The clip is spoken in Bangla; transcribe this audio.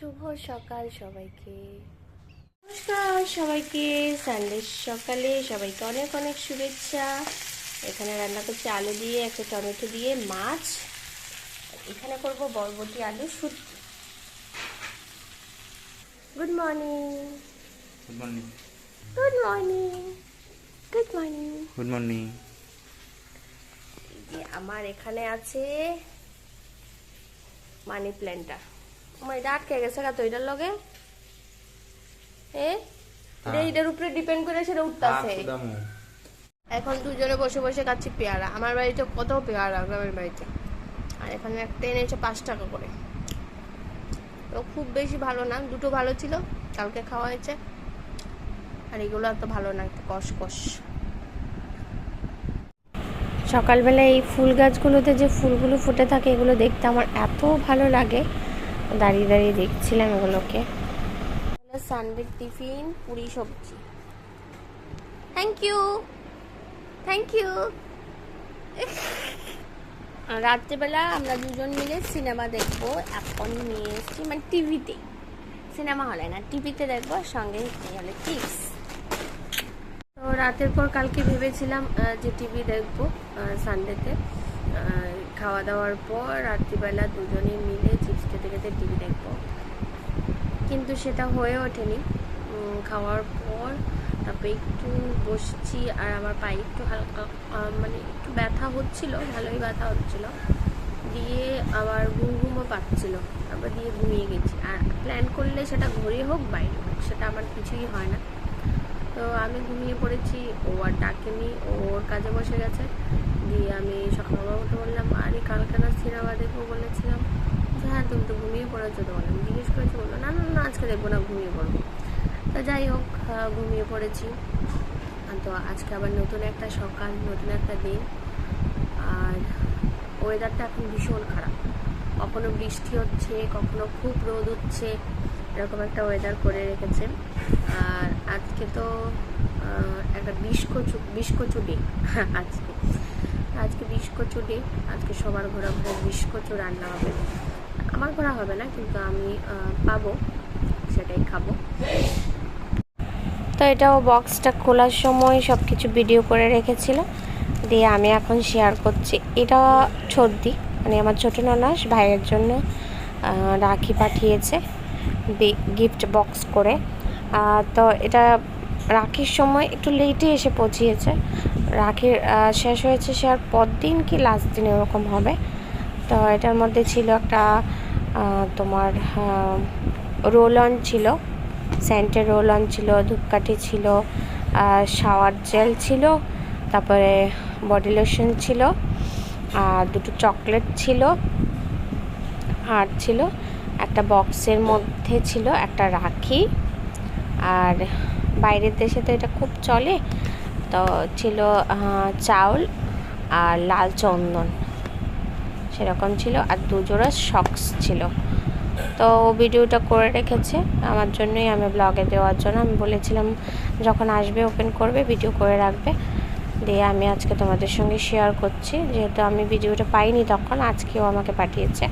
শুভ সকাল সবাইকে। নমস্কার সবাইকে সানডে সকালে সবাইকে অনেক অনেক শুভেচ্ছা। এখানে রান্না করছি আলু দিয়ে একটা টমেটো দিয়ে মাছ। এখানে করব বরবটি আলু শুটকি good morning good morning good morning good morning good morning যে আমার এখানে আছে মানি প্ল্যান্টটা আমার এটা আটকে গেছে গা তো এটার লগে? এ? এটা এটার উপরে ডিপেন্ড করে সেটা উঠতেছে। এখন দুজনে বসে বসে খাচ্ছি পেয়ারা। আমার বাড়িতে কত পেয়ারা গ্রামের বাড়িতে? আর এখানে একটা এনেছে পাঁচ টাকা করে। তো খুব বেশি ভালো না দুটো ভালো ছিল কালকে খাওয়া হয়েছে। আর এগুলো এত ভালো না একটু কষ কষ সকালবেলা এই ফুল গাছগুলোতে যে ফুলগুলো ফুটে থাকে এগুলো দেখতে আমার এত ভালো লাগে। দাঁড়িয়ে দাঁড়িয়ে দেখছিলাম এগুলোকে সানডে টিফিন, পুরি সবজি। থ্যাংক ইউ থ্যাংক ইউ রাত্রেবেলা আমরা দুজন মিলে সিনেমা দেখব, এখন নিয়ে এসেছি মানে টিভিতে। সিনেমা হলে না, টিভিতে দেখব সঙ্গে হলে চিপস তো রাতের পর কালকে ভেবেছিলাম যে টিভি দেখব সানডেতে খাওয়া দাওয়ার পর রাত্রিবেলা দুজনে মিলে চিপস খেতে খেতে টিভি দেখব। কিন্তু সেটা হয়ে ওঠেনি। খাওয়ার পর তারপরে একটু বসছি আর আমার পায়ে একটু হালকা মানে একটু ব্যথা হচ্ছিল, ভালোই ব্যথা হচ্ছিল। দিয়ে আবার ঘুম ঘুমও পাচ্ছিল। তারপর দিয়ে ঘুমিয়ে গেছি। আর প্ল্যান করলে সেটা ঘরে হোক, বাইরে হোক, সেটা আমার কিছুই হয় না। তো আমি ঘুমিয়ে পড়েছি, ও আর ডাকেনি, ও ওর কাজে বসে গেছে। দিয়ে আমি সকালবেলা উঠে বললাম, আরে, কালকে না সিনেমা দেখব বলেছিলাম। যে হ্যাঁ তুমি তো ঘুমিয়ে পড়েছো তো। বললাম, জিজ্ঞেস করেছি। বলল, না না না, আজকে দেখব না, ঘুমিয়ে পড়ব। তো যাই হোক ঘুমিয়ে পড়েছি। তো আজকে আবার নতুন একটা সকাল, নতুন একটা দিন। আর ওয়েদারটা এখন ভীষণ খারাপ। কখনো বৃষ্টি হচ্ছে, কখনো খুব রোদ উঠছে। এরকম একটা ওয়েদার করে রেখেছে। আর আজকে তো একটা বিস্কচু বিস্কচু ডে আজকে। আজকে বিস্কচু ডে আজকে সবার ঘোরা ঘোরা বিস্কচু রান্না হবে। আমার ঘোরা হবে না, কিন্তু আমি পাবো, সেটাই খাব। তো এটাও বক্সটা খোলার সময় সব কিছু ভিডিও করে রেখেছিল। দিয়ে আমি এখন শেয়ার করছি। এটা সর্দি মানে আমার ছোটো ননাস, ভাইয়ের জন্য রাখি পাঠিয়েছে। গিফট বক্স করে। তো এটা রাখির সময় একটু লেটে এসে পৌঁছিয়েছে। রাখির শেষ হয়েছে সে আর পর দিন কি লাস্ট দিন এরকম হবে? তো এটার মধ্যে ছিল একটা তোমার রোল অন ছিল। স্যান্টের রোল অন ছিল, ধূপকাঠি ছিল শাওয়ার জেল ছিল, তারপরে বডি লোশন ছিল, আর দুটো চকলেট ছিল, আর ছিল একটা বক্সের মধ্যে ছিল একটা রাখি। আর বাইরের দেশে তো এটা খুব চলে। তো ছিল চাউল আর লাল চন্দন। সেরকম ছিল আর দুজোড়া শক্স ছিল। তো ভিডিওটা করে রেখেছে। আমার জন্যই আমি ব্লগে দেওয়ার জন্য আমি বলেছিলাম, যখন আসবে ওপেন করবে ভিডিও করে রাখবে। দিয়ে আমি আজকে তোমাদের সঙ্গে শেয়ার করছি। যেহেতু আমি ভিডিওটা পাইনি তখন, আজকেও আমাকে পাঠিয়েছে।